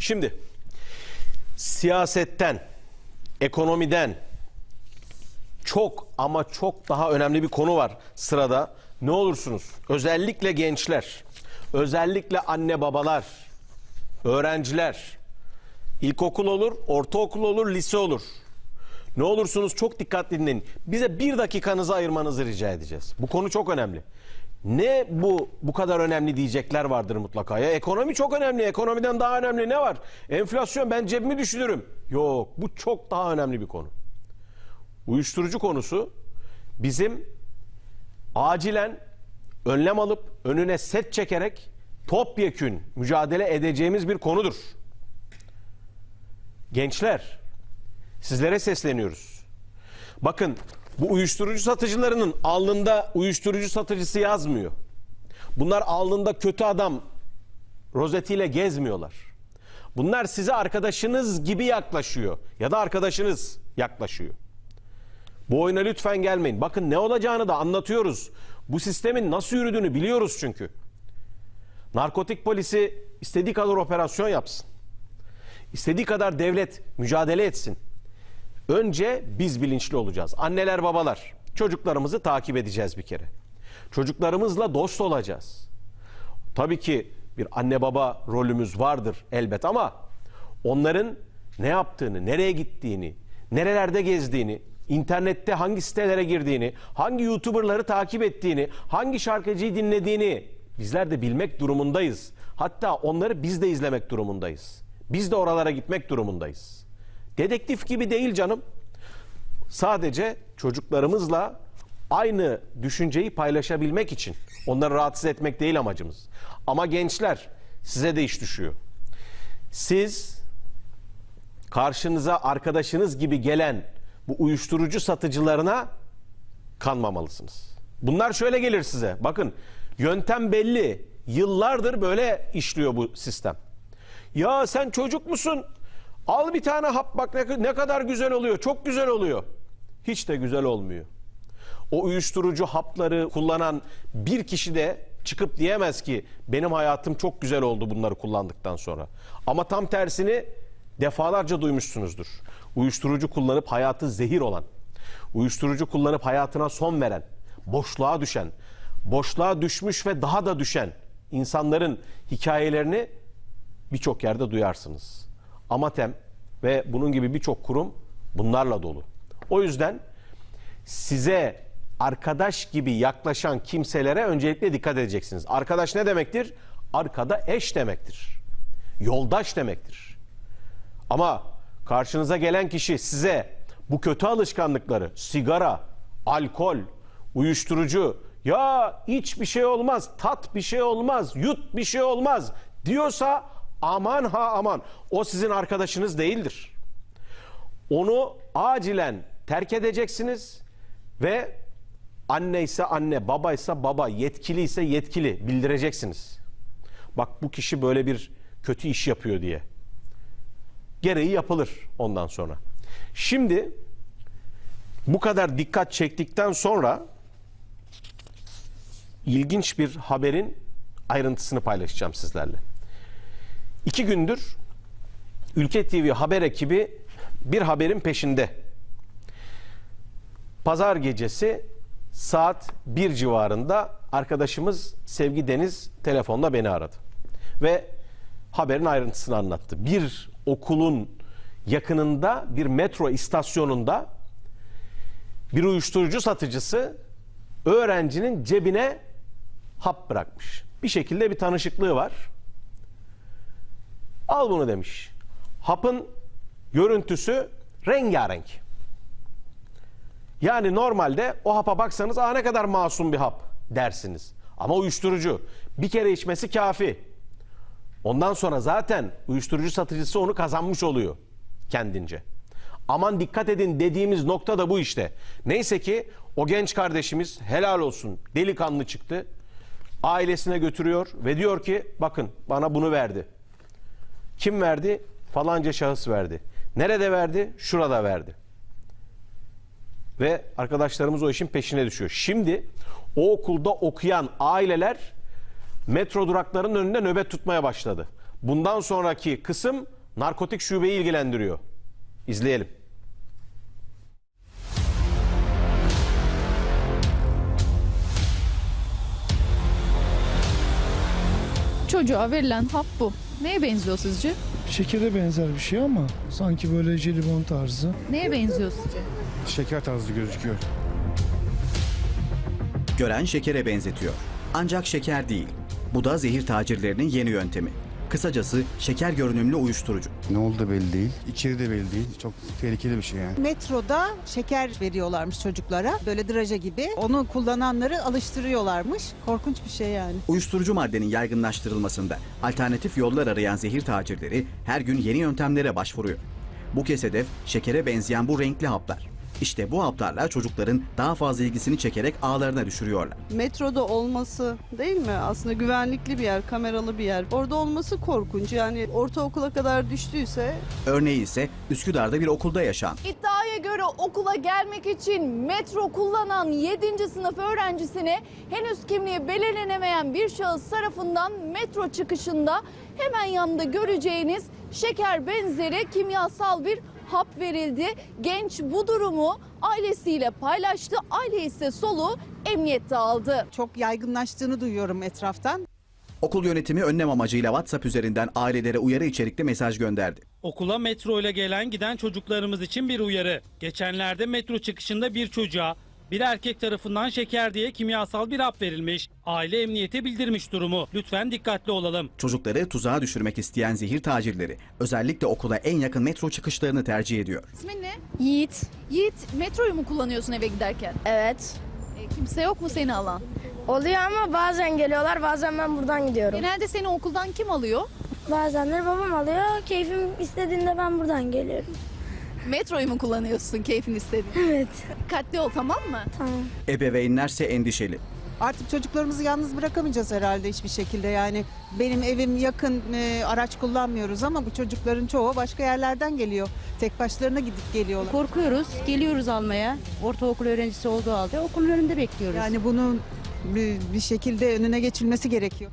Şimdi siyasetten, ekonomiden çok ama çok daha önemli bir konu var sırada. Ne olursunuz özellikle gençler, özellikle anne babalar, öğrenciler, ilkokul olur, ortaokul olur, lise olur. Ne olursunuz çok dikkatli dinleyin. Bize bir dakikanızı ayırmanızı rica edeceğiz. Bu konu çok önemli. Ne bu bu kadar önemli diyecekler vardır mutlaka. Ya ekonomi çok önemli. Ekonomiden daha önemli ne var? Enflasyon ben cebimi düşünürüm. Yok bu çok daha önemli bir konu. Uyuşturucu konusu bizim acilen önlem alıp önüne set çekerek topyekün mücadele edeceğimiz bir konudur. Gençler sizlere sesleniyoruz. Bakın bu uyuşturucu satıcılarının alnında uyuşturucu satıcısı yazmıyor. Bunlar alnında kötü adam rozetiyle gezmiyorlar. Bunlar size arkadaşınız gibi yaklaşıyor ya da arkadaşınız yaklaşıyor. Bu oyuna lütfen gelmeyin. Bakın ne olacağını da anlatıyoruz. Bu sistemin nasıl yürüdüğünü biliyoruz çünkü. Narkotik polisi istediği kadar operasyon yapsın. İstediği kadar devlet mücadele etsin. Önce biz bilinçli olacağız. Anneler babalar çocuklarımızı takip edeceğiz bir kere. Çocuklarımızla dost olacağız. Tabii ki bir anne baba rolümüz vardır elbet ama onların ne yaptığını, nereye gittiğini, nerelerde gezdiğini, internette hangi sitelere girdiğini, hangi YouTuber'ları takip ettiğini, hangi şarkıcıyı dinlediğini bizler de bilmek durumundayız. Hatta onları biz de izlemek durumundayız. Biz de oralara gitmek durumundayız. Dedektif gibi değil canım. Sadece çocuklarımızla aynı düşünceyi paylaşabilmek için. Onları rahatsız etmek değil amacımız. Ama gençler size de iş düşüyor. Siz karşınıza arkadaşınız gibi gelen bu uyuşturucu satıcılarına kanmamalısınız. Bunlar şöyle gelir size. Bakın yöntem belli. Yıllardır böyle işliyor bu sistem. Ya sen çocuk musun? Al bir tane hap bak ne, kadar güzel oluyor. Çok güzel oluyor. Hiç de güzel olmuyor. O uyuşturucu hapları kullanan bir kişi de çıkıp diyemez ki benim hayatım çok güzel oldu bunları kullandıktan sonra. Ama tam tersini defalarca duymuşsunuzdur. Uyuşturucu kullanıp hayatı zehir olan, uyuşturucu kullanıp hayatına son veren, boşluğa düşen, boşluğa düşmüş ve daha da düşen insanların hikayelerini birçok yerde duyarsınız. Amatem ve bunun gibi birçok kurum bunlarla dolu. O yüzden size arkadaş gibi yaklaşan kimselere öncelikle dikkat edeceksiniz. Arkadaş ne demektir? Arkada eş demektir. Yoldaş demektir. Ama karşınıza gelen kişi size bu kötü alışkanlıkları, sigara, alkol, uyuşturucu, ya iç bir şey olmaz, tat bir şey olmaz, yut bir şey olmaz diyorsa aman ha aman o sizin arkadaşınız değildir. Onu acilen terk edeceksiniz ve anne ise anne, baba ise baba, yetkili ise yetkili bildireceksiniz. Bak bu kişi böyle bir kötü iş yapıyor diye. Gereği yapılır ondan sonra. Şimdi bu kadar dikkat çektikten sonra ilginç bir haberin ayrıntısını paylaşacağım sizlerle. İki gündür Ülke TV haber ekibi bir haberin peşinde. Pazar gecesi saat 1 civarında arkadaşımız Sevgi Deniz telefonla beni aradı. Ve haberin ayrıntısını anlattı. Bir okulun yakınında bir metro istasyonunda bir uyuşturucu satıcısı öğrencinin cebine hap bırakmış. Bir şekilde bir tanışıklığı var. Al bunu demiş. Hapın görüntüsü rengarenk. Yani normalde o hapa baksanız aa ne kadar masum bir hap dersiniz. Ama uyuşturucu. Bir kere içmesi kafi. Ondan sonra zaten uyuşturucu satıcısı onu kazanmış oluyor kendince. Aman dikkat edin dediğimiz nokta da bu işte. Neyse ki o genç kardeşimiz helal olsun delikanlı çıktı. Ailesine götürüyor ve diyor ki bakın bana bunu verdi. Kim verdi? Falanca şahıs verdi. Nerede verdi? Şurada verdi. Ve arkadaşlarımız o işin peşine düşüyor. Şimdi o okulda okuyan aileler metro duraklarının önünde nöbet tutmaya başladı. Bundan sonraki kısım narkotik şubeyi ilgilendiriyor. İzleyelim. Çocuğa verilen hap bu. Neye benziyor sizce? Şekere benzer bir şey ama sanki böyle jelibon tarzı. Neye benziyor sizce? Şeker tarzı gözüküyor. Gören şekere benzetiyor. Ancak şeker değil. Bu da zehir tacirlerinin yeni yöntemi. Kısacası şeker görünümlü uyuşturucu. Ne oldu da belli değil. İçeri de belli değil. Çok tehlikeli bir şey yani. Metroda şeker veriyorlarmış çocuklara. Böyle draje gibi. Onu kullananları alıştırıyorlarmış. Korkunç bir şey yani. Uyuşturucu maddenin yaygınlaştırılmasında alternatif yollar arayan zehir tacirleri her gün yeni yöntemlere başvuruyor. Bu kez hedef şekere benzeyen bu renkli haplar. İşte bu haplarla çocukların daha fazla ilgisini çekerek ağlarına düşürüyorlar. metroda olması değil mi? Aslında güvenlikli bir yer, kameralı bir yer. Orada olması korkunç. Yani ortaokula kadar düştüyse Örneği ise Üsküdar'da bir okulda yaşan. İddiaya göre okula gelmek için metro kullanan 7. sınıf öğrencisine henüz kimliği belirlenemeyen bir şahıs tarafından metro çıkışında hemen yanında göreceğiniz şeker benzeri kimyasal bir hap verildi. Genç bu durumu ailesiyle paylaştı. Aile ise soluğu emniyette aldı. Çok yaygınlaştığını duyuyorum etraftan. Okul yönetimi önlem amacıyla WhatsApp üzerinden ailelere uyarı içerikli mesaj gönderdi. Okula metro ile gelen giden çocuklarımız için bir uyarı. Geçenlerde metro çıkışında bir çocuğa bir erkek tarafından şeker diye kimyasal bir hap verilmiş. Aile emniyete bildirmiş durumu. Lütfen dikkatli olalım. Çocukları tuzağa düşürmek isteyen zehir tacirleri özellikle okula en yakın metro çıkışlarını tercih ediyor. İsmin ne? Yiğit. Yiğit, metroyu mu kullanıyorsun eve giderken? Evet. E, kimse yok mu seni alan? Oluyor ama bazen geliyorlar bazen ben buradan gidiyorum. Genelde seni okuldan kim alıyor? Bazenleri babam alıyor. Keyfim istediğinde ben buradan geliyorum. Metroyu mu kullanıyorsun keyfin istediğin? Evet. Dikkatli ol tamam mı? Tamam. Ebeveynlerse endişeli. Artık çocuklarımızı yalnız bırakamayacağız herhalde hiçbir şekilde. Yani benim evim yakın e, araç kullanmıyoruz ama bu çocukların çoğu başka yerlerden geliyor. Tek başlarına gidip geliyorlar. Korkuyoruz, geliyoruz almaya. Ortaokul öğrencisi olduğu halde okulun önünde bekliyoruz. Yani bunun bir, bir şekilde önüne geçilmesi gerekiyor.